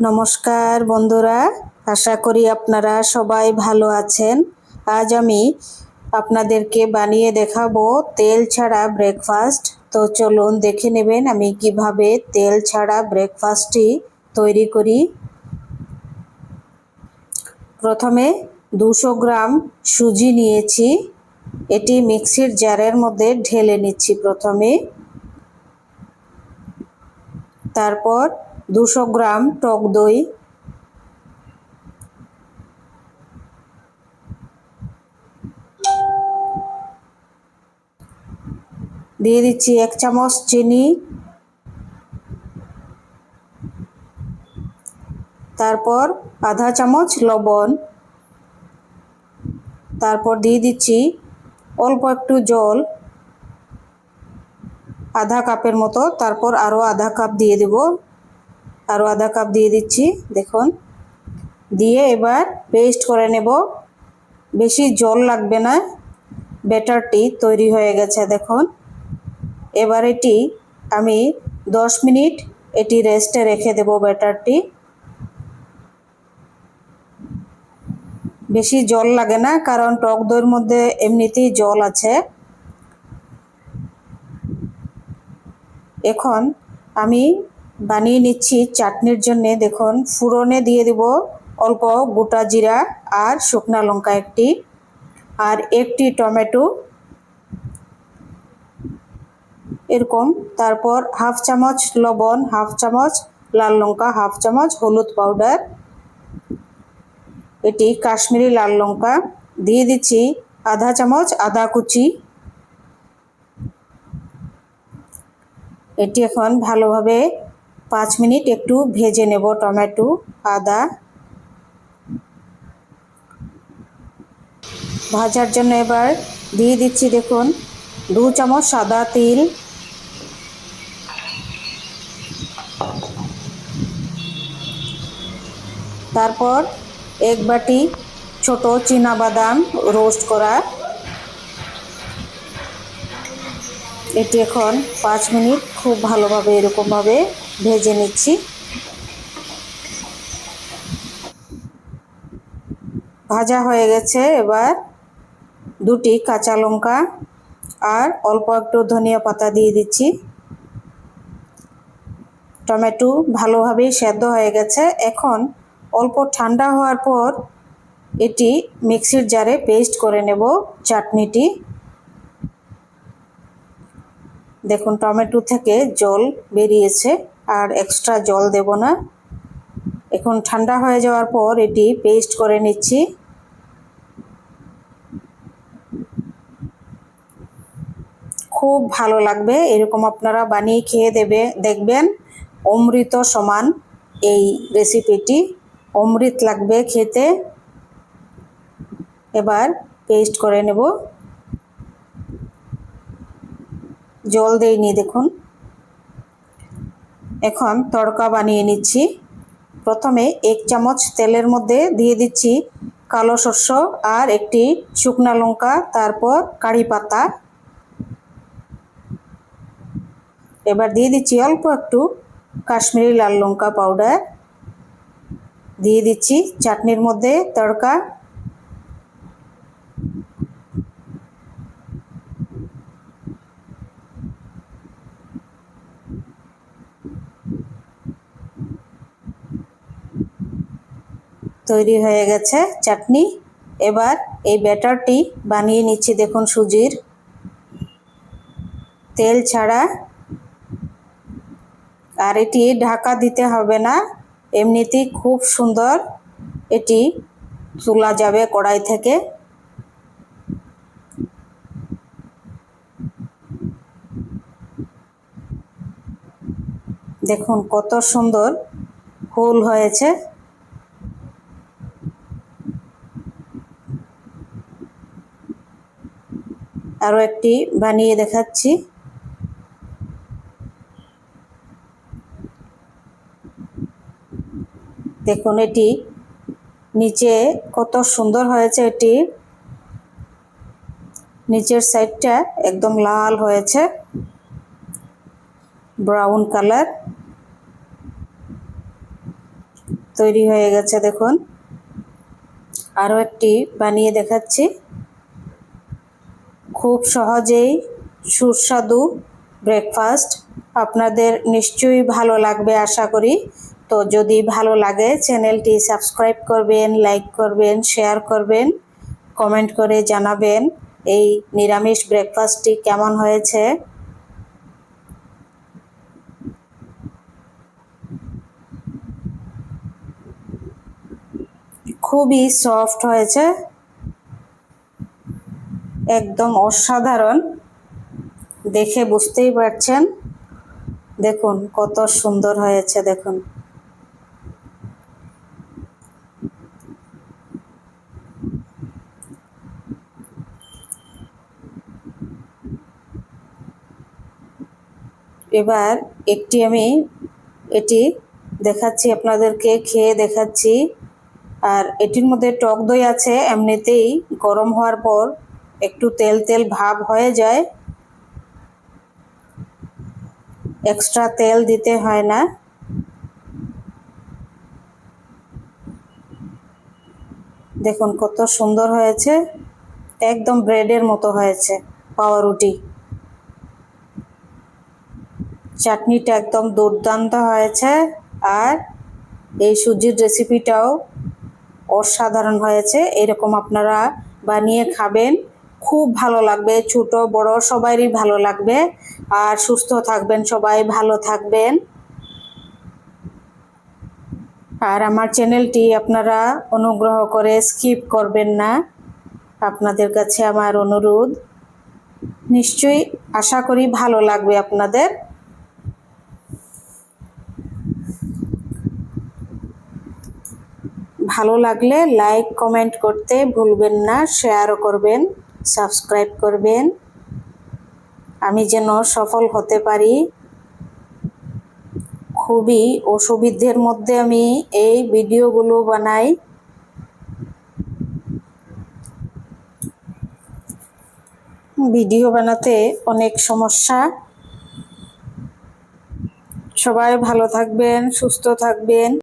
নমস্কার বন্ধুরা, আশা করি আপনারা সবাই ভালো আছেন। আজ আমি আপনাদেরকে বানিয়ে দেখাবো তেল ছাড়া ব্রেকফাস্ট তো চলুন দেখে নেবেন আমি কীভাবে তেল ছাড়া ব্রেকফাস্টটি তৈরি করি। প্রথমে দুশো গ্রাম সুজি নিয়েছি। এটি মিক্সির জারের মধ্যে ঢেলে নিচ্ছি প্রথমে। তারপর দুশো গ্রাম টক দই। দিয়ে দিচ্ছি এক চামচ চিনি। তারপর আধা চামচ লবণ। তারপর দিয়ে দিচ্ছি অল্প একটু জল। আধা কাপের মতো, তারপর আরও আধা কাপ দিয়ে দেব আরও আধা কাপ দিয়ে দিচ্ছি, দেখুন। দিয়ে এবার পেস্ট করে নেব। বেশি জল লাগবে না ব্যাটারটি তৈরি হয়ে গেছে, দেখুন। এবার এটি আমি দশ মিনিট এটি রেস্টে রেখে দেব ব্যাটারটি বেশি জল লাগে না, কারণ টক দইয়ের মধ্যে এমনিতেই জল আছে। এখন আমি বানিয়ে নিচ্ছি চাটনির জন্য। দেখুন, ফুরনে দিয়ে দেব অল্প গোটা জিরা আর শুকনা লঙ্কা একটি আর একটি টমেটো। এরকম। তারপর হাফ চামচ লবণ, হাফ চামচ লাল লঙ্কা, হাফ চামচ হলুদ পাউডার। এটি কাশ্মীরি লাল লঙ্কা। দিয়ে দিচ্ছি আধা চামচ আদা কুচি। এটি এখন ভালোভাবে পাঁচ মিনিট একটু ভেজে নেব টমেটো, আদা। ভাজার জন্য এবার দিয়ে দিচ্ছি দেখুন, দু চামচ সাদা তিল। তারপর এক বাটি ছোট বাদাম রোস্ট করা। এটি এখন পাঁচ মিনিট খুব ভালোভাবে এরকমভাবে ভেজে নিচ্ছি। ভাজা হয়ে গেছে এবার দুটি কাঁচা লঙ্কা আর অল্প একটু ধনিয়া পাতা দিয়ে দিচ্ছি। টমেটো ভালোভাবেই সেদ্ধ হয়ে গেছে। এখন অল্প ঠান্ডা হওয়ার পর এটি মিক্সির জারে পেস্ট করে নেব চাটনিটি। দেখুন, টমেটো থেকে জল বেরিয়েছে। আর এক্সট্রা জল দেব না। এখন ঠান্ডা হয়ে যাওয়ার পর এটি পেস্ট করে নিচ্ছি। খুব ভালো লাগবে, এরকম আপনারা বানিয়ে খেয়ে দেবে, দেখবেন অমৃত সমান এই রেসিপিটি অমৃত লাগবে খেতে। এবার পেস্ট করে নেব। জল দেইনি দেখুন। এখন তড়কা বানিয়ে নিচ্ছি। প্রথমে এক চামচ তেলের মধ্যে দিয়ে দিচ্ছি কালো শস্য আর একটি শুকনা লঙ্কা, তারপর কারি পাতা। এবার দিয়ে দিচ্ছি অল্প একটু কাশ্মীরি লাল লঙ্কা পাউডার। দিয়ে দিচ্ছি চাটনির মধ্যে তড়কা তৈরি হয়ে গেছে চাটনি। এবার এই ব্যাটারটি বানিয়ে নিচ্ছি, দেখুন সুজির। তেল ছাড়া আর এটি ঢাকা দিতে হবে না, এমনিতেই খুব সুন্দর এটি তোলা যাবে কড়াই থেকে। দেখুন কত সুন্দর ফুল হয়েছে। আরও একটি বানিয়ে দেখাচ্ছি। দেখুন এটি নিচে কত সুন্দর হয়েছে এটি। নিচের সাইডটা একদম লাল হয়েছে। Brown colour. তৈরি হয়ে গেছে দেখুন। আরও একটি বানিয়ে দেখাচ্ছি। খুব সহজেই সুস্বাদু ব্রেকফাস্ট আপনাদের নিশ্চয়ই ভালো লাগবে আশা করি। তো যদি ভালো লাগে চ্যানেলটি সাবস্ক্রাইব করবেন লাইক করবেন শেয়ার করবেন কমেন্ট করে জানাবেন এই নিরামিষ ব্রেকফাস্টটি কেমন হয়েছে। খুবই সফট হয়েছে। একদম অসাধারণ। দেখে বুঝতেই পারছেন। দেখুন, কত সুন্দর হয়েছে, দেখুন। এবার একটি আমি এটি দেখাচ্ছি, আপনাদেরকে খেয়ে দেখাচ্ছি। আর এটির মধ্যে টক দই আছে, এমনিতেই গরম হওয়ার পর একটু তেল তেল ভাব হয়ে যায়। এক্সট্রা তেল দিতে হয় না। দেখুন কত সুন্দর হয়েছে। একদম ব্রেডের মতো হয়েছে পাউরুটি চাটনিটা একদম দুর্দান্ত হয়েছে আর এই সুজির রেসিপিটাও অসাধারণ হয়েছে। এরকম আপনারা বানিয়ে খাবেন। খুব ভালো লাগবে, ছোট, বড় সবারই ভালো লাগবে। আর সুস্থ থাকবেন সবাই, ভালো থাকবেন। আর আমার চ্যানেলটি আপনারা অনুগ্রহ করে স্কিপ করবেন না। আপনাদের কাছে আমার অনুরোধ, নিশ্চয়ই আশা করি ভালো লাগবে আপনাদের। ভালো লাগলে লাইক, কমেন্ট করতে ভুলবেন না, শেয়ারও করবেন। সাবস্ক্রাইব করবেন। আমি যেন সফল হতে পারি। খুবই অসুবিধের মধ্যে আমি এই ভিডিওগুলো বানাই। ভিডিও বানাতে অনেক সমস্যা। সবাই ভালো থাকবেন, সুস্থ থাকবেন।